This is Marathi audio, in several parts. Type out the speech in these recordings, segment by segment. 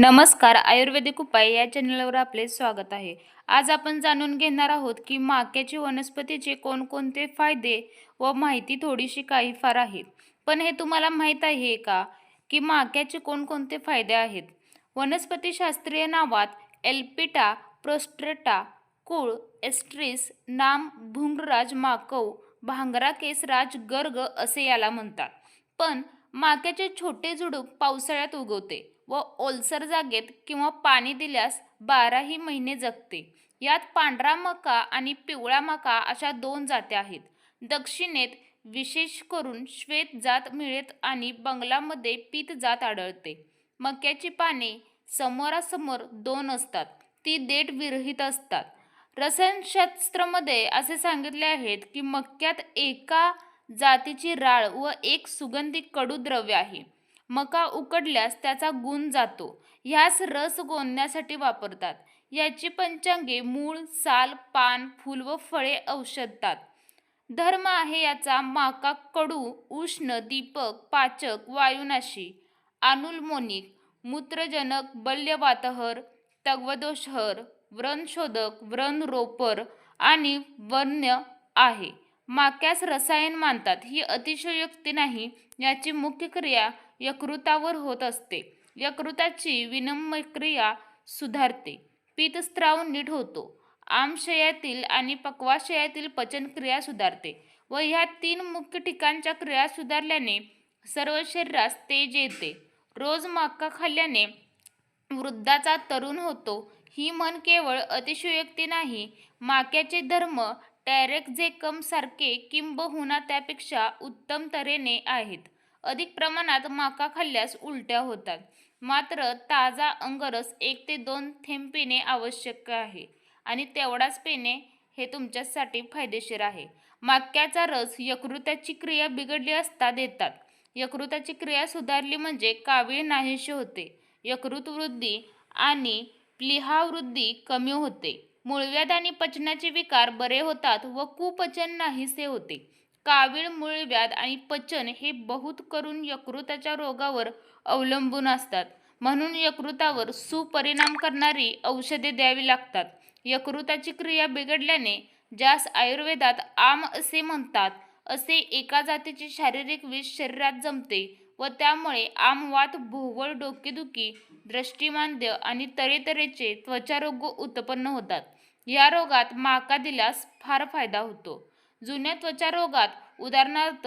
नमस्कार आयुर्वेदिक उपाय या चॅनलवर आपले स्वागत आहे. आज आपण जाणून घेणार आहोत की माक्याची वनस्पतीचे कोणकोणते फायदे व माहिती थोडीशी काही फार आहे. पण हे तुम्हाला माहीत आहे का की माक्याचे कोणकोणते फायदे आहेत? वनस्पतीशास्त्रीय नावात एल्पिटा प्रोस्ट्रेटा कुळ एस्ट्रिस नाम भुंगराज माकव भांगरा केसराज गर्ग असे याला म्हणतात. पण माक्याचे छोटे झुडूप पावसाळ्यात उगवते व ओलसर जागेत किंवा पाणी दिल्यास बाराही महिने जगते. यात पांढरा मका आणि पिवळा मका अशा दोन जाती आहेत. दक्षिणेत विशेष करून श्वेत जात मिळेत आणि बंगलामध्ये पीत जात आढळते. मक्याची पाने समोरासमोर दोन असतात. ती देठ विरहित असतात. रसायनशास्त्रामध्ये असे सांगितले आहेत की मक्यात एका जातीची राळ व एक सुगंधी कडू द्रव्य आहे. मका उकडल्यास त्याचा गुण जातो. ह्यास रस गोंदण्यासाठी वापरतात. याची पंचांगे मूळ साल पान फूल व फळे औषधतात. धर्म आहे याचा माका कडू उष्ण दीपक पाचक वायुनाशी अनुलमोनिक मूत्रजनक बल्यवातहर तग्वदोषहर व्रणशोधक व्रणरोपर आणि वन्य आहे. माक्यास रसायन मानतात. ही अतिशयोक्ती नाही याची मुख्य क्रिया यकृतावर होत असते. यकृताची विनिमय क्रिया सुधारते. पित्तस्राव नीट होतो. आमशयातील आणि पक्वाशयातील पचनक्रिया सुधारते व ह्या तीन मुख्य ठिकाणच्या क्रिया सुधारल्याने सर्व शरीरास तेज येते. रोज माका खाल्ल्याने वृद्धाचा तरुण होतो. ही मन केवळ अतिशयोक्ती नाही माक्याचे धर्म टॅरेक्झेकम सारखे किंबहुना त्यापेक्षा उत्तम तऱ्हेने आहेत. अधिक प्रमाणात माका खाल्ल्यास उलट्या होतात. मात्र ताजा अंगरस एक ते दोन थेंब पिणे आवश्यक आहे आणि तेवढाच पिणे हे तुमच्यासाठी फायदेशीर आहे. माक्याचा रस यकृताची क्रिया बिघडली असता देतात. यकृताची क्रिया सुधारली म्हणजे कावीळ नाहीशी होते. यकृत वृद्धी आणि प्लिहावृद्धी कमी होते. मूळव्याध आणि पचनाचे विकार बरे होतात व कुपचन नाहीसे होते. कावीळ मूळव्याध आणि पचन हे बहुत करून यकृताच्या रोगावर अवलंबून असतात. म्हणून यकृतावर सुपरिणाम करणारी औषधे द्यावी लागतात. यकृताची क्रिया बिघडल्याने ज्यास आयुर्वेदात आम असे म्हणतात असे एका जातीचे शारीरिक विष शरीरात जमते व त्यामुळे आमवात भोवळ डोकेदुखी दृष्टिमांद्य आणि तरेतरेचे त्वचारोग उत्पन्न होतात. या रोगात माका दिल्यास फार फायदा होतो. जुन्या त्वचा रोगात उदाहरणार्थ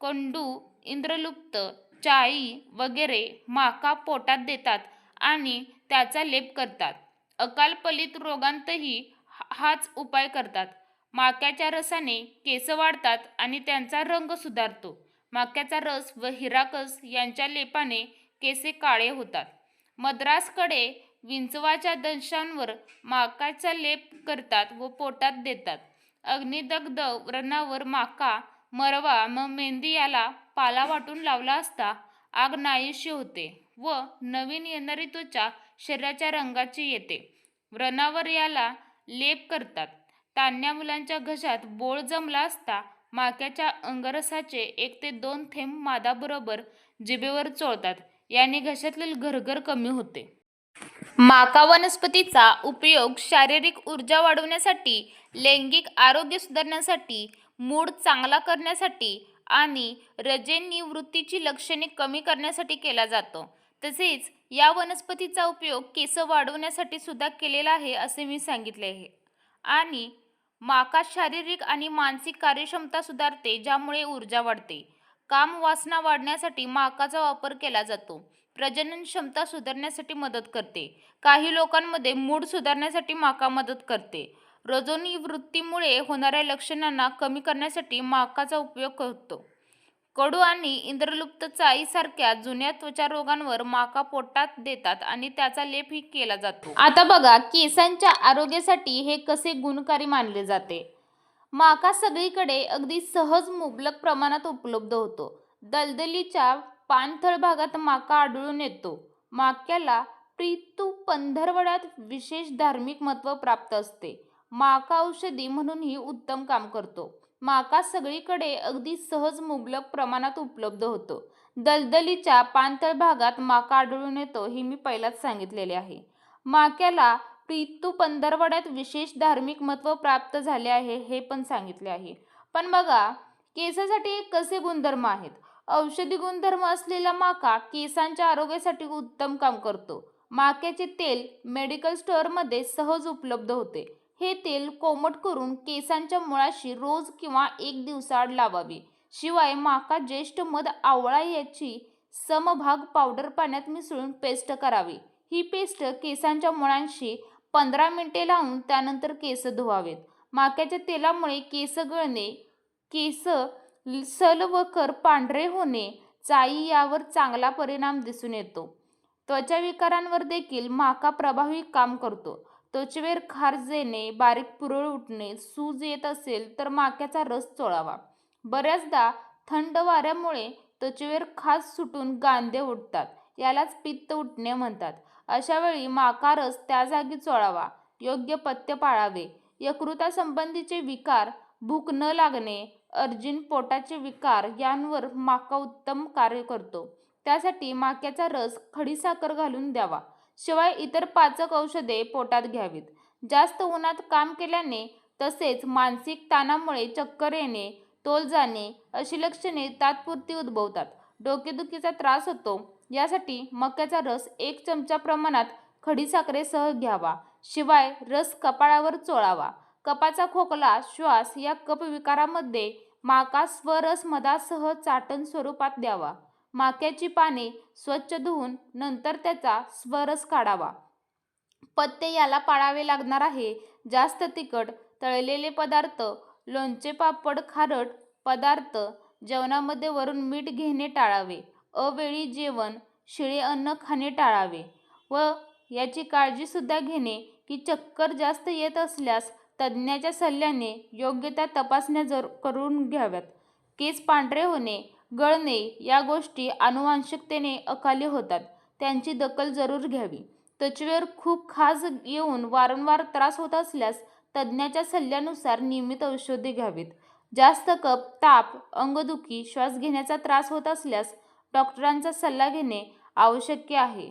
कंडू इंद्रलुप्त चाई वगैरे माका पोटात देतात आणि त्याचा लेप करतात. अकालपलित रोगांतही हाच उपाय करतात. माक्याच्या रसाने केस वाढतात आणि त्यांचा रंग सुधारतो. माक्याचा रस व हिराकस यांच्या लेपाने केसे काळे होतात. मद्रासकडे विंचवाच्या दंशांवर माकाचा लेप करतात व पोटात देतात. अग्निदग्ध व्रणावर माका मरवा मग मेंदी याला पाला वाटून लावला असता आग नाहीशी होते व नवीन येणारी त्वचा शरीराच्या रंगाची येते. व्रणावर याला लेप करतात. तान्या मुलांच्या घशात बोळ जमला असता माक्याच्या अंगरसाचे एक ते दोन थेंब मादाबरोबर जिभेवर चोळतात. याने घशातील घरघर कमी होते. माका वनस्पतीचा उपयोग शारीरिक ऊर्जा वाढवण्यासाठी लैंगिक आरोग्य सुधारण्यासाठी मूड चांगला करण्यासाठी आणि रजेनिवृत्तीची लक्षणे कमी करण्यासाठी केला जातो. तसेच या वनस्पतीचा उपयोग केस वाढवण्यासाठी सुद्धा केलेला आहे असे मी सांगितले आहे. आणि माका शारीरिक आणि मानसिक कार्यक्षमता सुधारते ज्यामुळे ऊर्जा वाढते. काम वासना वाढण्यासाठी माकाचा वापर केला जातो. प्रजनन क्षमता सुधारण्यासाठी मदत करते. काही लोकांमध्ये मूड सुधारण्यासाठी माका मदत करते. रजोनिवृत्तीमुळे होणाऱ्या लक्षणांना कमी करण्यासाठी माकाचा उपयोग होतो. कडू आणि इंद्रलुप्त चाईसारख्या जुन्या त्वचा रोगांवर माका पोटात देतात आणि त्याचा लेपही केला जातो. आता बघा केसांच्या आरोग्यासाठी हे कसे गुणकारी मानले जाते? माका सगळीकडे अगदी सहज मुबलक प्रमाणात उपलब्ध होतो. दलदलीच्या पाणथळ भागात माका आढळून येतो. माक्याला प्रितू पंधरवड्यात विशेष धार्मिक महत्त्व प्राप्त असते. माका औषधी म्हणूनही उत्तम काम करतो. माका सगळीकडे अगदी सहज मुबलक प्रमाणात उपलब्ध होतो. दलदलीच्या पाणथळ भागात माका आढळून येतो हे मी पहिलाच सांगितलेले आहे. माक्याला प्रितू पंधरवड्यात विशेष धार्मिक महत्त्व प्राप्त झाले आहे हे पण सांगितले आहे. पण बघा केसासाठी कसे गुणधर्म आहेत? औषधी गुणधर्म असलेला माका केसांच्या आरोग्यासाठी उत्तम काम करतो. माक्याचे तेल मेडिकल स्टोअरमध्ये सहज उपलब्ध होते. हे तेल कोमट करून केसांच्या मुळाशी रोज किंवा एक दिवसाआड लावावे. शिवाय माका ज्येष्ठ मध आवळा याची समभाग पावडर पाण्यात मिसळून पेस्ट करावी. ही पेस्ट केसांच्या मुळांशी पंधरा मिनिटे लावून त्यानंतर केस धुवावेत. माक्याच्या तेलामुळे केस गळणे केस सल व कर पांढरे होणे चाई यावर चांगला परिणाम दिसून येतो. त्वचा विकारांवर देखील माका प्रभावी काम करतो. त्वचेवर खारज येणे बारीक पुरळ उठणे सूज येत असेल तर माक्याचा रस चोळावा. बऱ्याचदा थंड वाऱ्यामुळे त्वचेवर खास सुटून गांधे उठतात. यालाच पित्त उठणे म्हणतात. अशा वेळी माका रस त्या जागी चोळावा. योग्य पथ्य पाळावे. यकृतासंबंधीचे विकार भूक न लागणे अर्जिन पोटाचे विकार यांवर माका उत्तम कार्य करतो. त्यासाठी माक्याचा रस खडीसाखर घालून द्यावा. शिवाय इतर पाचक औषधे पोटात घ्यावीत. जास्त उन्हात काम केल्याने तसेच मानसिक ताणामुळे चक्कर येणे तोल जाणे अशी लक्षणे तात्पुरती उद्भवतात. डोकेदुखीचा त्रास होतो. यासाठी मक्याचा रस एक चमचा प्रमाणात खडीसाखरेसह घ्यावा. शिवाय रस कपाळावर चोळावा. कपाचा खोकला श्वास या कप विकारामध्ये माका स्वरस मधासह चाटण स्वरूपात द्यावा. माक्याची पाने स्वच्छ धुवून नंतर त्याचा स्वरस काढावा. पत्ते याला पाळावे लागणार आहे. जास्त तिखट तळलेले पदार्थ लोणचे पापड खारट पदार्थ जेवणामध्ये वरून मीठ घेणे टाळावे. अवेळी जेवण शिळे अन्न खाणे टाळावे व याची काळजीसुद्धा घेणे की चक्कर जास्त येत असल्यास तज्ज्ञाच्या सल्ल्याने योग्य त्या तपासण्या जर करून घ्याव्यात. केस पांढरे होणे गळणे या गोष्टी आनुवांशिकतेने अकाली होतात. त्यांची दखल जरूर घ्यावी. त्वचेवर खूप खाज येऊन वारंवार त्रास होत असल्यास तज्ज्ञाच्या सल्ल्यानुसार नियमित औषधे घ्यावीत. जास्त कप ताप अंगदुखी श्वास घेण्याचा त्रास होत असल्यास डॉक्टरांचा सल्ला घेणे आवश्यक आहे.